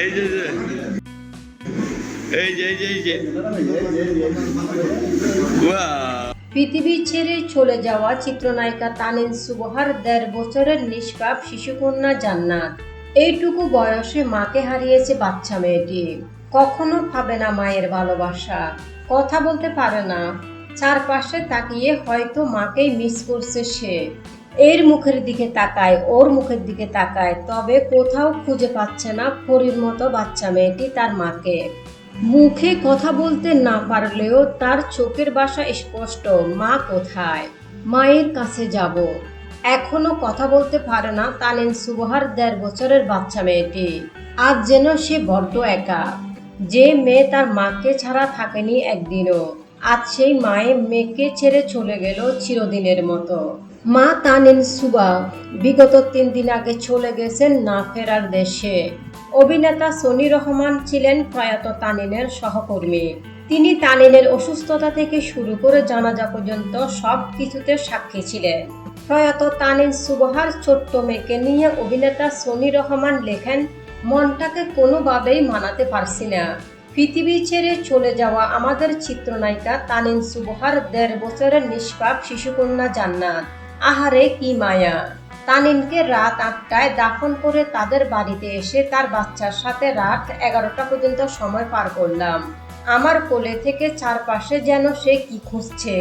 এই! পৃথিবী ছেড়ে চলে যাওয়া চিত্রনায়িকা তানিন সুবহার দেড় বছরের নিষ্পাপ শিশুকন্যা জান্নাত। এইটুকু বয়সে মাকে হারিয়েছে বাচ্চা মেয়েটি। কখনো পাবে না মায়ের ভালোবাসা। কথা বলতে পারে না। চারপাশে তাকিয়ে হয়তো মাকেই মিস করছে সে। এর মুখের দিকে তাকায়, ওর মুখের দিকে তাকায়, তবে কোথাও খুঁজে পাচ্ছে না পরীর মতো বাচ্চা মেয়েটি তার মাকে। মুখে কথা বলতে না পারলেও তার চোখের বাসা স্পষ্ট, মা কোথায়? মায়ের কাছে যাব। এখনও কথা বলতে পারে না তানিন সুবহার দেড় বছরের বাচ্চা মেয়েটি। আজ যেন সে বড্ড একা। যে মেয়ে তার মাকে ছাড়া থাকেনি একদিনও, আজ সেই মায়ে মেয়েকে ছেড়ে চলে গেল চিরদিনের মতো। মা তানিন সুবা বিগত তিন দিন আগে চলে গেছেন না ফেরার দেশে। অভিনেতা সনি রহমান ছিলেন প্রয়াত তানিনের সহকর্মী। তিনি তানিনের অসুস্থতা থেকে শুরু করে জানাজা পর্যন্ত সব কিছুতে সাক্ষী ছিলেন। প্রয়াত তানিন সুবহার ছোট্ট মেয়েকে নিয়ে অভিনেতা সনি রহমান লেখেন, মনটাকে কোনোভাবেই মানাতে পারছি না। পৃথিবী ছেড়ে চলে যাওয়া আমাদের চিত্রনায়িকা তানিন সুবহার দেড় বছরের নিষ্পাপ শিশুকন্যা জান্নাত। আহারে কি মায়া। তানিনকে রাত আটটায় দাফন করে তাদের বাড়িতে এসে তার বাচ্চার সাথে রাত এগারোটা পর্যন্ত সময় পার করলাম। আমার কোলে থেকে চারপাশে যেন সে কি খুঁজছে।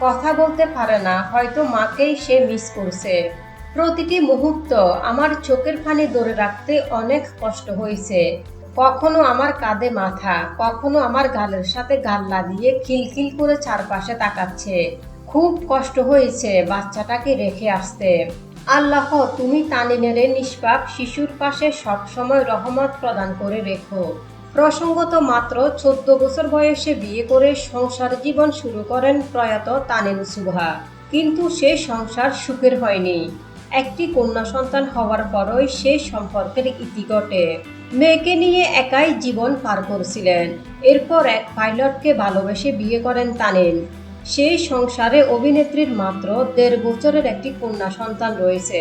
কথা বলতে পারে না, হয়তো মাকেই সে মিস করছে। প্রতিটি মুহূর্ত আমার চোখের পানি ধরে রাখতে অনেক কষ্ট হয়েছে। কখনো আমার কাঁধে মাথা, কখনো আমার গালের সাথে গাল লাগিয়ে খিলখিল করে চারপাশে তাকাচ্ছে। খুব কষ্ট হয়েছে বাচ্চাটাকে রেখে আসতে। আল্লাহ, তুমি তানিনেরে নিষ্পাপ শিশুর পাশে সবসময় রহমত প্রদান করে রেখো। প্রসঙ্গত মাত্র চোদ্দ বছর বয়সে বিয়ে করে সংসার জীবন শুরু করেন প্রয়াত তানিন সুবহা। কিন্তু সে সংসার সুখের হয়নি। একটি কন্যা সন্তান হওয়ার পরই সে সম্পর্কের ইতি ঘটে। মেয়েকে নিয়ে একাই জীবন পার করছিলেন। এরপর এক পাইলটকে ভালোবেসে বিয়ে করেন তানিন সেই সংসারে অভিনেত্রীর মাত্র দেড় বছরের একটি কন্যা সন্তান রয়েছে।